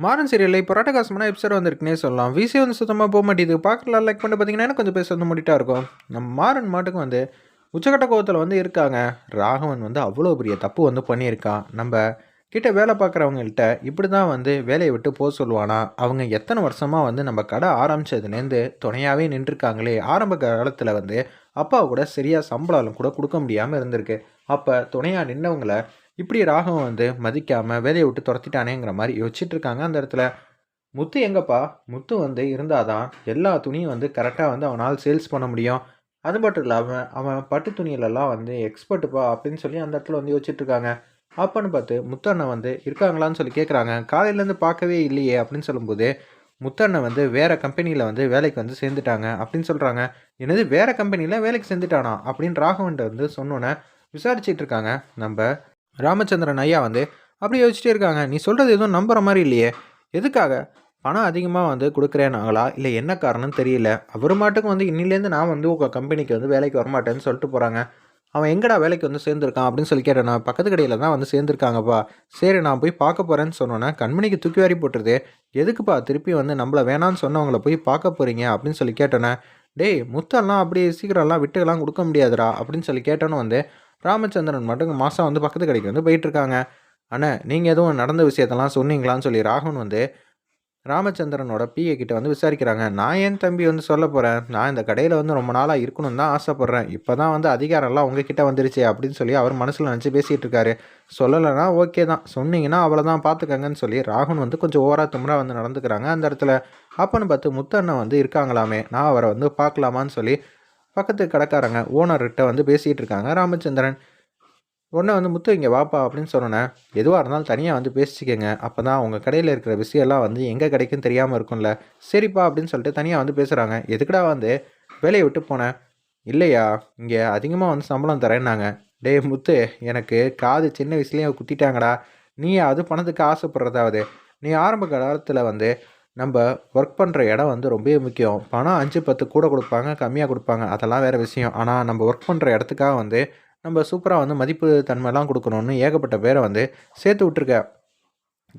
மாறன் சீரியலில் இப்போ ராட்டகாசமான எபிசோட் வந்திருக்குனே சொல்லலாம். விசி வந்து சுத்தமாக போக மாட்டேது பார்க்கலாம் லைக் பண்ணி பார்த்தீங்கன்னா கொஞ்சம் பேச வந்து முடிட்டா இருக்கும். நம்ம மாறன் மாட்டுக்கு வந்து உச்சக்கட்ட கோவத்தில் வந்து இருக்காங்க. ராகவன் வந்து அவ்வளோ பெரிய தப்பு வந்து பண்ணியிருக்கான். நம்ம கிட்ட வேலை பார்க்குறவங்கள்ட்ட இப்படி தான் வந்து வேலையை விட்டு போக சொல்லுவானா? அவங்க எத்தனை வருஷமாக வந்து நம்ம கடை ஆரம்பித்ததுலேருந்து துணையாகவே நின்றுருக்காங்களே. ஆரம்ப காலத்தில் வந்து அப்பா கூட சரியாக சம்பளம் கூட கொடுக்க முடியாமல் இருந்திருக்கு. அப்போ துணையாக நின்றவங்களை இப்படி ராகவன் வந்து மதிக்காமல் வேலையை விட்டு துரத்திட்டானேங்கிற மாதிரி யோசிச்சுட்டு இருக்காங்க அந்த இடத்துல. முத்து எங்கப்பா? முத்து வந்து இருந்தால் தான் எல்லா துணியும் வந்து கரெக்டாக வந்து அவனால் சேல்ஸ் பண்ண முடியும். அது மட்டும் இல்லாமல் அவன் பட்டு துணியிலலாம் வந்து எக்ஸ்பர்ட்டுப்பா அப்படின்னு சொல்லி அந்த இடத்துல வந்து யோசிச்சுட்டு இருக்காங்க. அப்பன்னு பார்த்து முத்தண்ணன் வந்து இருக்காங்களான்னு சொல்லி கேட்குறாங்க காலையிலேருந்து பார்க்கவே இல்லையே அப்படின்னு சொல்லும்போது முத்தண்ணன் வந்து வேறு கம்பெனியில் வந்து வேலைக்கு வந்து சேர்ந்துட்டாங்க அப்படின்னு சொல்கிறாங்க என்னது வேறு கம்பெனியில் வேலைக்கு சேர்ந்துட்டானா அப்படின்னு ராகவன்ட்ட வந்து சொன்னோன்னே விசாரிச்சிட்டு இருக்காங்க. நம்ம ராமச்சந்திரன் ஐயா வந்து அப்படி யோசிச்சுட்டே இருக்காங்க. நீ சொல்கிறது எதுவும் நம்புற மாதிரி இல்லையே. எதுக்காக? பணம் அதிகமாக வந்து கொடுக்குறேனாங்களா? இல்லை என்ன காரணம்னு தெரியல. அவர் மாட்டுக்கு வந்து இன்னிலேருந்து நான் வந்து உங்கள் கம்பெனிக்கு வந்து வேலைக்கு வரமாட்டேன்னு சொல்லிட்டு போகிறாங்க அவன் எங்கடா வேலைக்கு வந்து சேர்ந்துருக்கான்? அப்படின்னு சொல்லி கேட்டேன். நான் பக்கத்து கடையில் தான் வந்து சேர்ந்துருக்காங்கப்பா. சரி நான் போய் பார்க்க போகிறேன்னு சொன்னோன்னே கண்மணிக்கு தூக்கி வாரி போட்டுருது. எதுக்குப்பா திருப்பி வந்து நம்மளை வேணான்னு சொன்னவங்கள போய் பார்க்க போகிறீங்க அப்படின்னு சொல்லி கேட்டோன்னே டேய் முத்தெல்லாம் அப்படி சீக்கிரம்லாம் விட்டுக்கெல்லாம் கொடுக்க முடியாதுடா. அப்படின்னு சொல்லி கேட்டோன்னு வந்து ராமச்சந்திரன் மட்டும் மாதம் வந்து பக்கத்து கடைக்கு வந்து போயிட்டுருக்காங்க. அண்ணா நீங்கள் எதுவும் நடந்த விஷயத்தெல்லாம் சொன்னீங்களான்னு சொல்லி ராகவன் வந்து ராமச்சந்திரனோட பிஏ கிட்ட வந்து விசாரிக்கிறாங்க. நான் ஏன் தம்பி வந்து சொல்ல போகிறேன் நான் இந்த கடையில் வந்து ரொம்ப நாளாக இருக்கணும்னு தான் ஆசைப்பட்றேன். இப்போ தான் வந்து அதிகாரம்லாம் உங்ககிட்ட வந்துருச்சு அப்படின்னு சொல்லி அவர் மனசில் நினச்சி பேசிகிட்டு இருக்காரு சொல்லலைன்னா ஓகே தான். சொன்னீங்கன்னா அவ்வளோதான் பார்த்துக்கங்கன்னு சொல்லி ராகுன் வந்து கொஞ்சம் ஓவரா தும்ரா வந்து நடந்துக்கிறாங்க. அந்த இடத்துல அப்பன்னு பார்த்து முத்தண்ணன் வந்து இருக்காங்களாமே நான் அவரை வந்து பார்க்கலாமான்னு சொல்லி பக்கத்து கடைக்காரங்க ஓனர்கிட்ட வந்து பேசிகிட்டு இருக்காங்க. ராமச்சந்திரன் உடனே வந்து முத்து இங்கே வாப்பா அப்படின்னு சொன்னோன்னே எதுவாக இருந்தாலும் தனியாக வந்து பேசிக்கங்க. அப்போ தான் உங்கள் கடையில் இருக்கிற விஷயம்லாம் வந்து எங்கே கிடைக்கும் தெரியாமல் இருக்கும்ல. சரிப்பா அப்படின்னு சொல்லிட்டு தனியாக வந்து பேசுகிறாங்க எதுக்குடா வந்து வேலையை விட்டு போனேன் இல்லையா? இங்கே அதிகமாக வந்து சம்பளம் தரேன்னாங்க. டேய் முத்து எனக்கு காது சின்ன வயசுலேயே குத்திட்டாங்கடா. நீ அது பணத்துக்கு ஆசைப்படுறதாவது? நீ ஆரம்ப காலத்தில் வந்து நம்ம ஒர்க் பண்ணுற இடம் வந்து ரொம்பவே முக்கியம். பணம் அஞ்சு பத்து கூட கொடுப்பாங்க கம்மியாக கொடுப்பாங்க. அதெல்லாம் வேறு விஷயம். ஆனால் நம்ம ஒர்க் பண்ணுற இடத்துக்காக வந்து நம்ம சூப்பராக வந்து மதிப்பு தன்மைலாம் கொடுக்கணுன்னு ஏகப்பட்ட பேரை வந்து சேர்த்து விட்ருக்க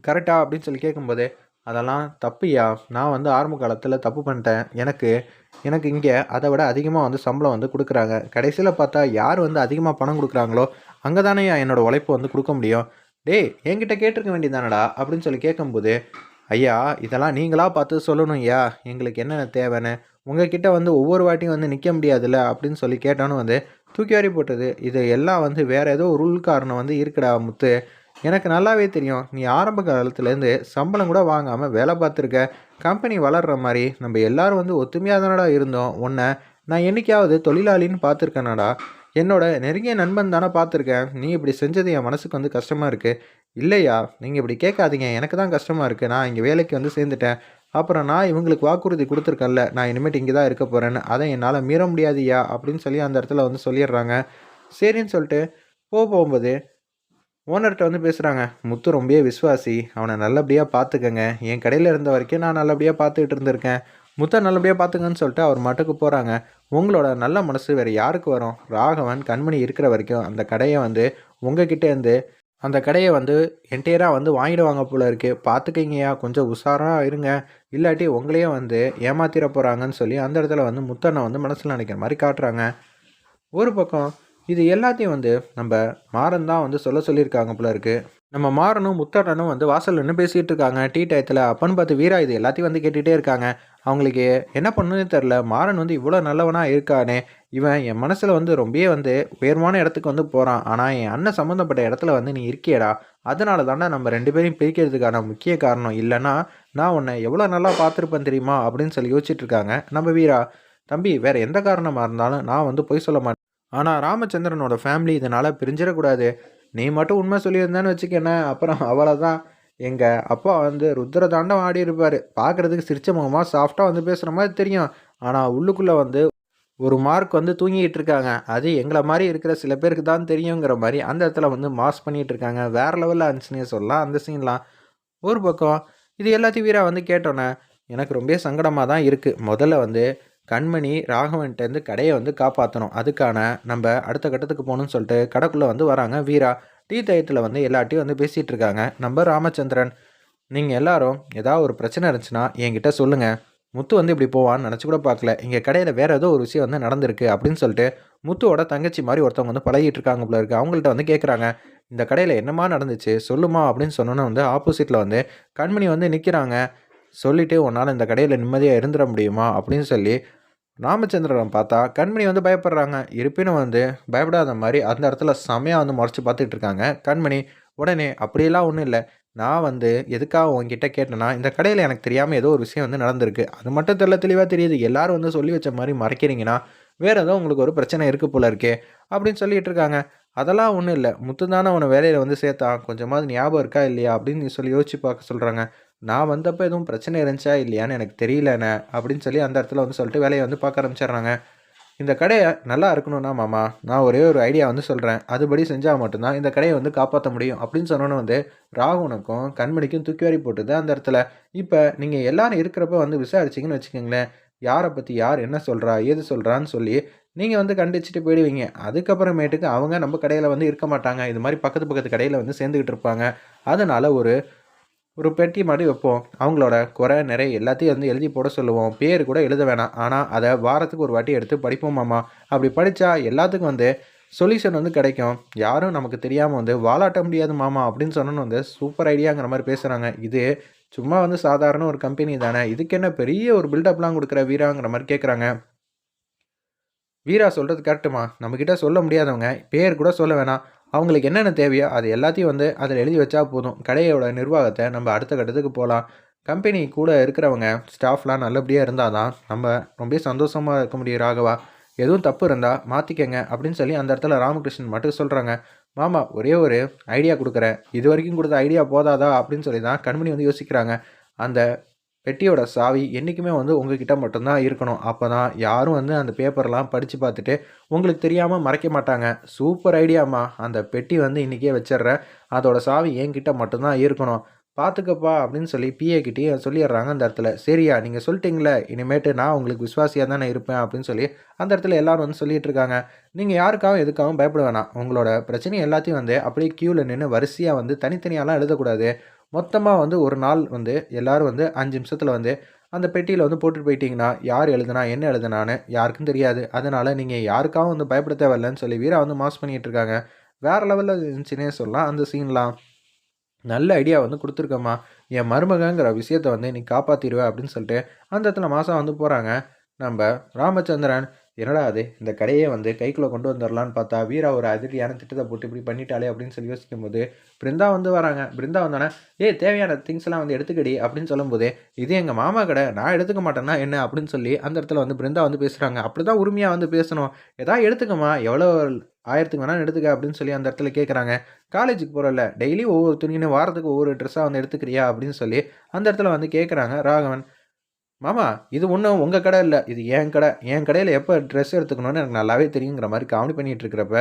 கரெக்டா அப்படின்னு சொல்லி கேட்கும்போது அதெல்லாம் தப்புயா நான் வந்து ஆரம்ப காலத்தில் தப்பு பண்ணிட்டேன். எனக்கு எனக்கு இங்கே அதை விட அதிகமாக வந்து சம்பளம் வந்து கொடுக்குறாங்க. கடைசியில் பார்த்தா யார் வந்து அதிகமாக பணம் கொடுக்குறாங்களோ அங்கே தானே என்னோடய உழைப்பு வந்து கொடுக்க முடியும். டேய் என்கிட்ட கேட்டிருக்க வேண்டியதானடா அப்படின்னு சொல்லி கேட்கும்போது ஐயா இதெல்லாம் நீங்களாக பார்த்து சொல்லணும் ஐயா. எங்களுக்கு என்னென்ன தேவைன்னு. உங்ககிட்ட வந்து ஒவ்வொரு வாட்டியும் வந்து நிற்க முடியாதுல்ல அப்படின்னு சொல்லி கேட்டோன்னு வந்து தூக்கி வாரி போட்டது. இது எல்லாம் வந்து வேறு ஏதோ ஒரு உள்காரணம் வந்து இருக்குடா முத்து. எனக்கு நல்லாவே தெரியும். நீ ஆரம்ப காலத்துலேருந்து சம்பளம் கூட வாங்காமல் வேலை பார்த்துருக்க. கம்பெனி வளர்கிற மாதிரி நம்ம எல்லாரும் வந்து ஒத்துமையாக தானடா இருந்தோம். உன்னை நான் என்றைக்காவது தொழிலாளின்னு பார்த்துருக்கேனாடா. என்னோட நெருங்கிய நண்பன் தானே பார்த்துருக்கேன். நீ இப்படி செஞ்சது என் மனசுக்கு வந்து கஷ்டமாக இருக்குது இல்லையா? நீங்கள் இப்படி கேட்காதீங்க. எனக்கு தான் கஷ்டமாக இருக்குது நான் இங்கே வேலைக்கு வந்து சேர்ந்துட்டேன். அப்புறம் நான் இவங்களுக்கு வாக்குறுதி கொடுத்துருக்கேன்ல. நான் இனிமேட்டு இங்கே தான் இருக்க போகிறேன்னு அதை என்னால் மீற முடியாதுயா? அப்படின்னு சொல்லி அந்த இடத்துல வந்து சொல்லிடுறாங்க. சரின்னு சொல்லிட்டு போக போகும்போது ஓனர்கிட்ட வந்து பேசுகிறாங்க முத்து ரொம்பவே விஸ்வாசி அவனை நல்லபடியாக பார்த்துக்கங்க. என் கடையில் இருந்த வரைக்கும் நான் நல்லபடியாக பார்த்துக்கிட்டு இருந்திருக்கேன். முத்தை நல்லபடியாக பார்த்துங்கன்னு சொல்லிட்டு அவர் மட்டுக்கு போகிறாங்க உங்களோட நல்ல மனசு வேறு யாருக்கு வரும்? ராகவன் கண்மணி இருக்கிற வரைக்கும் அந்த கடையை வந்து உங்ககிட்டேருந்து அந்த கடையை வந்து என்டையராக வந்து வாங்கிடுவாங்க போல இருக்குது பார்த்துக்கிங்கய்யா கொஞ்சம் உஷாராக இருங்க. இல்லாட்டி உங்களையே வந்து ஏமாத்திர போகிறாங்கன்னு சொல்லி அந்த இடத்துல வந்து முத்தண்ணை வந்து மனசில் நினைக்கிற மாதிரி காட்டுறாங்க. ஒரு பக்கம் இது எல்லாத்தையும் வந்து நம்ம மாறன் தான் வந்து சொல்ல சொல்லியிருக்காங்க போல இருக்குது நம்ம மாறனும் முத்தண்ணனும் வந்து வாசல் நின்று பேசிகிட்டு இருக்காங்க. டீ டயத்தில் அப்பன்னு பார்த்து வீரா இது எல்லாத்தையும் வந்து கேட்டுகிட்டே இருக்காங்க. அவங்களுக்கு என்ன பண்ணுன்னு தெரில மாறன் வந்து இவ்வளோ நல்லவனாக இருக்கானே. இவன் என் மனசில் வந்து ரொம்பவே வந்து உயர்வான இடத்துக்கு வந்து போகிறான் ஆனால் என் அண்ணன் சம்மந்தப்பட்ட இடத்துல வந்து நீ இருக்கியடா. அதனால தானே நம்ம ரெண்டு பேரையும் பிரிக்கிறதுக்கான முக்கிய காரணம். இல்லைன்னா நான் உன்னை எவ்வளோ நல்லா பார்த்துருப்பேன் தெரியுமா? அப்படின்னு சொல்லி யோசிச்சுட்டு இருக்காங்க. நம்ம வீரா தம்பி வேறு எந்த காரணமாக இருந்தாலும் நான் வந்து பொய் சொல்ல மாட்டேன். ஆனால் ராமச்சந்திரனோட ஃபேமிலி இதனால் பிரிஞ்சிடக்கூடாது. நீ மட்டும் உண்மை சொல்லியிருந்தேன்னு வச்சுக்கண்ணே அப்புறம் அவ்வளோதான் எங்கள் அப்பா வந்து ருத்ர தாண்டம் ஆடி இருப்பார் பார்க்குறதுக்கு சிரிச்ச முகமாக சாஃப்டாக வந்து பேசுகிற மாதிரி தெரியும். ஆனால் உள்ளுக்குள்ளே வந்து ஒரு மார்க் வந்து தூங்கிட்டு இருக்காங்க. அது எங்களை மாதிரி இருக்கிற சில பேருக்கு தான் தெரியுங்கிற மாதிரி அந்த இடத்துல வந்து மாஸ் பண்ணிகிட்டு இருக்காங்க. வேறு லெவலில் இருந்துச்சுன்னே சொல்லலாம். அந்த சீன்லாம் ஒரு பக்கம் இது எல்லாத்தையும் வீரா வந்து கேட்டோன்னே எனக்கு ரொம்ப சங்கடமாக தான் இருக்குது முதல்ல வந்து கண்மணி ராகவன்ட்டேருந்து கடையை வந்து காப்பாற்றணும் அதுக்கான நம்ம அடுத்த கட்டத்துக்கு போகணும்னு சொல்லிட்டு கடைக்குள்ளே வந்து வராங்க வீரா. டீ தயத்தில் வந்து எல்லாட்டையும் வந்து பேசிகிட்டு இருக்காங்க. நம்ம ராமச்சந்திரன் நீங்கள் எல்லாரும் ஏதாவது ஒரு பிரச்சனை இருந்துச்சுன்னா என்கிட்ட சொல்லுங்கள் முத்து வந்து இப்படி போவான்னு நினச்சி கூட பார்க்கல. இங்கே கடையில் வேறு ஏதோ ஒரு விஷயம் வந்து நடந்திருக்கு அப்படின்னு சொல்லிட்டு முத்துவோட தங்கச்சி மாதிரி ஒருத்தவங்க வந்து பழகிட்டு இருக்காங்க போல இருக்கு. அவங்கள்ட்ட வந்து கேட்குறாங்க இந்த கடையில் என்னமா நடந்துச்சு? சொல்லுமா? அப்படின்னு சொன்னோன்னே வந்து ஆப்போசிட்டில் வந்து கண்மணி வந்து நிற்கிறாங்க சொல்லிவிட்டு உன்னால் இந்த கடையில் நிம்மதியாக இருந்துட முடியுமா? அப்படின்னு சொல்லி ராமச்சந்திரன் பார்த்தா கண்மணி வந்து பயப்படுறாங்க. இருப்பினும் வந்து பயப்படாத மாதிரி அந்த இடத்துல செமையாக வந்து முறைச்சி பார்த்துட்டு இருக்காங்க. கண்மணி உடனே அப்படியெல்லாம் ஒன்றும் இல்லை. நான் வந்து எதுக்காக உங்ககிட்ட கேட்டேன்னா இந்த கடையில் எனக்கு தெரியாமல் ஏதோ ஒரு விஷயம் வந்து நடந்திருக்கு. அது மட்டும் தெரியல தெளிவாக தெரியுது. எல்லாரும் வந்து சொல்லி வச்ச மாதிரி மறைக்கிறீங்கன்னா வேறு ஏதோ உங்களுக்கு ஒரு பிரச்சனை இருக்குது போல இருக்கே அப்படின்னு சொல்லிட்டு இருக்காங்க. அதெல்லாம் ஒன்றும் இல்லை. முத்து தானே அவனை வேலையில் வந்து சேர்த்தான். கொஞ்சமாவது ஞாபகம் இருக்கா இல்லையா? அப்படின்னு சொல்லி யோசிச்சு பார்க்க சொல்கிறாங்க நான் வந்தப்போ எதுவும் பிரச்சனை இருந்துச்சா இல்லையான்னு எனக்கு தெரியலண்ணே அப்படின்னு சொல்லி அந்த இடத்துல வந்து சொல்லிட்டு வேலையை வந்து பார்க்க ஆரம்பிச்சிடுறாங்க. இந்த கடையை நல்லா இருக்கணும்னா மாமா நான் ஒரே ஒரு ஐடியா வந்து சொல்கிறேன் அதுபடி செஞ்சால் மட்டும்தான் இந்த கடையை வந்து காப்பாற்ற முடியும். அப்படின்னு சொன்னோன்னு வந்து ராகுனுக்கும் கண்மணிக்கும் தூக்கி வாரி போட்டுது அந்த இடத்துல. இப்போ நீங்கள் எல்லாரும் இருக்கிறப்ப வந்து விசாரிச்சிங்கன்னு வச்சுக்கோங்களேன். யாரை பற்றி யார் என்ன சொல்கிறா ஏது சொல்கிறான்னு சொல்லி நீங்கள் வந்து கண்டிச்சுட்டு போயிடுவீங்க. அதுக்கப்புறமேட்டுக்கு அவங்க நம்ம கடையில் வந்து இருக்க மாட்டாங்க. இது மாதிரி பக்கத்து பக்கத்து கடையில் வந்து சேர்ந்துக்கிட்டு இருப்பாங்க. அதனால் ஒரு ஒரு பெட்டி மாதிரி வைப்போம். அவங்களோட குறை நிறைய எல்லாத்தையும் வந்து எழுதி போட சொல்லுவோம். பேர் கூட எழுத வேணாம். ஆனால் அதை வாரத்துக்கு ஒரு வாட்டி எடுத்து படிப்போம் மாமா. அப்படி படித்தா எல்லாத்துக்கும் வந்து சொல்யூஷன் வந்து கிடைக்கும். யாரும் நமக்கு தெரியாமல் வந்து வாலாட்ட முடியாது மாமா அப்படின்னு சொன்னோன்னு வந்து சூப்பர் ஐடியாங்கிற மாதிரி பேசுகிறாங்க இது சும்மா வந்து சாதாரண ஒரு கம்பெனி தானே. இதுக்கு என்ன பெரிய ஒரு பில்டப்லாம் கொடுக்குற வீராங்கிற மாதிரி கேட்குறாங்க வீரா சொல்கிறது கரெக்டுமா நம்மக்கிட்ட சொல்ல முடியாதவங்க. பேர் கூட சொல்ல வேணாம். அவங்களுக்கு என்னென்ன தேவையோ அது எல்லாத்தையும் வந்து அதில் எழுதி வச்சா போதும். கடையோட நிர்வாகத்தை நம்ம அடுத்த கட்டத்துக்கு போகலாம். கம்பெனி கூட இருக்கிறவங்க ஸ்டாஃப்லாம் நல்லபடியாக இருந்தால் தான் நம்ம ரொம்ப சந்தோஷமாக இருக்க முடியும் ராகவா. எதுவும் தப்பு இருந்தால் மாற்றிக்கங்க அப்படின்னு சொல்லி அந்த இடத்துல ராமகிருஷ்ணன் மட்டும் சொல்கிறாங்க மாமா ஒரே ஒரு ஐடியா கொடுக்குறேன். இது வரைக்கும் கொடுத்த ஐடியா போதாதா? அப்படின்னு சொல்லி தான் கண்மணி வந்து யோசிக்கிறாங்க. அந்த பெட்டியோட சாவி என்றைக்குமே வந்து உங்ககிட்ட மட்டும்தான் இருக்கணும். அப்போ தான் யாரும் வந்து அந்த பேப்பர்லாம் படித்து பார்த்துட்டு உங்களுக்கு தெரியாமல் மறைக்க மாட்டாங்க. சூப்பர் ஐடியாம்மா அந்த பெட்டி வந்து இன்றைக்கே வச்சிட்றேன் அதோட சாவி என்கிட்ட மட்டும்தான் இருக்கணும். பார்த்துக்கப்பா அப்படின்னு சொல்லி பிஏ கிட்டேயே சொல்லிடுறாங்க அந்த இடத்துல. சரியா நீங்கள் சொல்லிட்டீங்களே இனிமேட்டு நான் உங்களுக்கு விஸ்வாசியாக தானே இருப்பேன் அப்படின்னு சொல்லி அந்த இடத்துல எல்லோரும் வந்து சொல்லிட்டு இருக்காங்க. நீங்கள் யாருக்காகவும் எதுக்காகவும் பயப்பட வேணாம். உங்களோட பிரச்சனை எல்லாத்தையும் வந்து அப்படியே க்யூவில் நின்று வரிசையாக வந்து தனித்தனியாலாம் எழுதக்கூடாது. மொத்தமாக வந்து ஒரு நாள் வந்து எல்லோரும் வந்து அஞ்சு நிமிஷத்தில் வந்து அந்த பெட்டியில் வந்து போட்டுட்டு போயிட்டீங்கன்னா யார் எழுதுனா என்ன எழுதுனான்னு யாருக்கும் தெரியாது. அதனால் நீங்கள் யாருக்காகவும் வந்து பயப்பட தேவையில்லைன்னு சொல்லி வீரா வந்து மாஸ் பண்ணிகிட்டு இருக்காங்க. வேறு லெவலில் இருந்துச்சுன்னே சொல்லலாம். அந்த சீன்லாம் நல்ல ஐடியா வந்து கொடுத்துருக்கம்மா. என் மருமகங்கிற விஷயத்த வந்து நீ காப்பாற்றிடுவேன் அப்படின்னு சொல்லிட்டு அந்த இடத்துல மாதம் வந்து போகிறாங்க நம்ம ராமச்சந்திரன் என்னடா அது? இந்த கடையே வந்து கைக்குள்ளே கொண்டு வந்துடலான்னு பார்த்தா வீரா ஒரு அதிரடியான திட்டத்தை போட்டு இப்படி பண்ணிட்டாலே அப்படின்னு சொல்லி யோசிக்கும் போது பிருந்தா வந்து வராங்க. பிருந்தா வந்தோடனே ஏ தேவையான திங்ஸ் எல்லாம் வந்து எடுத்துக்கடி அப்படின்னு சொல்லும்போது இது எங்கள் மாமா கடை நான் எடுத்துக்க மாட்டேன்னா என்ன? அப்படின்னு சொல்லி அந்த இடத்துல வந்து பிருந்தா வந்து பேசுகிறாங்க அப்படி தான் உரிமையாக வந்து பேசணும். ஏதாவது எடுத்துக்கம்மா எவ்வளோ ஆயிரத்துக்கு வேணாலும் எடுத்துக்க அப்படின்னு சொல்லி அந்த இடத்துல கேட்குறாங்க காலேஜுக்கு போகிறல டெய்லி ஒவ்வொரு துணின்னு வாரத்துக்கு ஒவ்வொரு ட்ரெஸ்ஸாக வந்து எடுத்துக்கிறியா? அப்படின்னு சொல்லி அந்த இடத்துல வந்து கேட்குறாங்க ராகவன். மாமா இது ஒன்றும் உங்கள் கடை இல்லை. இது என் கடை. என் கடையில் எப்போ ட்ரெஸ் எடுத்துக்கணும்னு எனக்கு நல்லாவே தெரியுங்கிற மாதிரி காமெடி பண்ணிகிட்டு இருக்கிறப்ப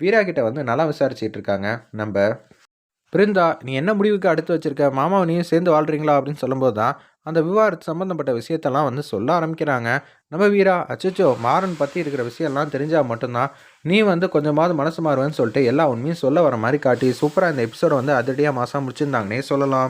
வீரா கிட்ட வந்து நல்லா விசாரிச்சிட்டு இருக்காங்க. நம்ம பிருந்தா நீ என்ன முடிவுக்கு அடுத்து வச்சிருக்க? மாமாவை நீயும் சேர்ந்து வாழ்கிறீங்களா அப்படின்னு சொல்லும்போது தான் அந்த விவாதத்து சம்மந்தப்பட்ட விஷயத்தெல்லாம் வந்து சொல்ல ஆரம்பிக்கிறாங்க. நம்ம வீரா அச்சோ மாறன் பற்றி இருக்கிற விஷயம்லாம் தெரிஞ்சால் மட்டும்தான் நீ வந்து கொஞ்சமாவது மனசு மாறுவேன்னு சொல்லிட்டு எல்லா உண்மையும் சொல்ல வர மாதிரி காட்டி சூப்பராக இந்த எபிசோட வந்து அதிரடியாக மாதம் முடிச்சிருந்தாங்கன்னே சொல்லலாம்.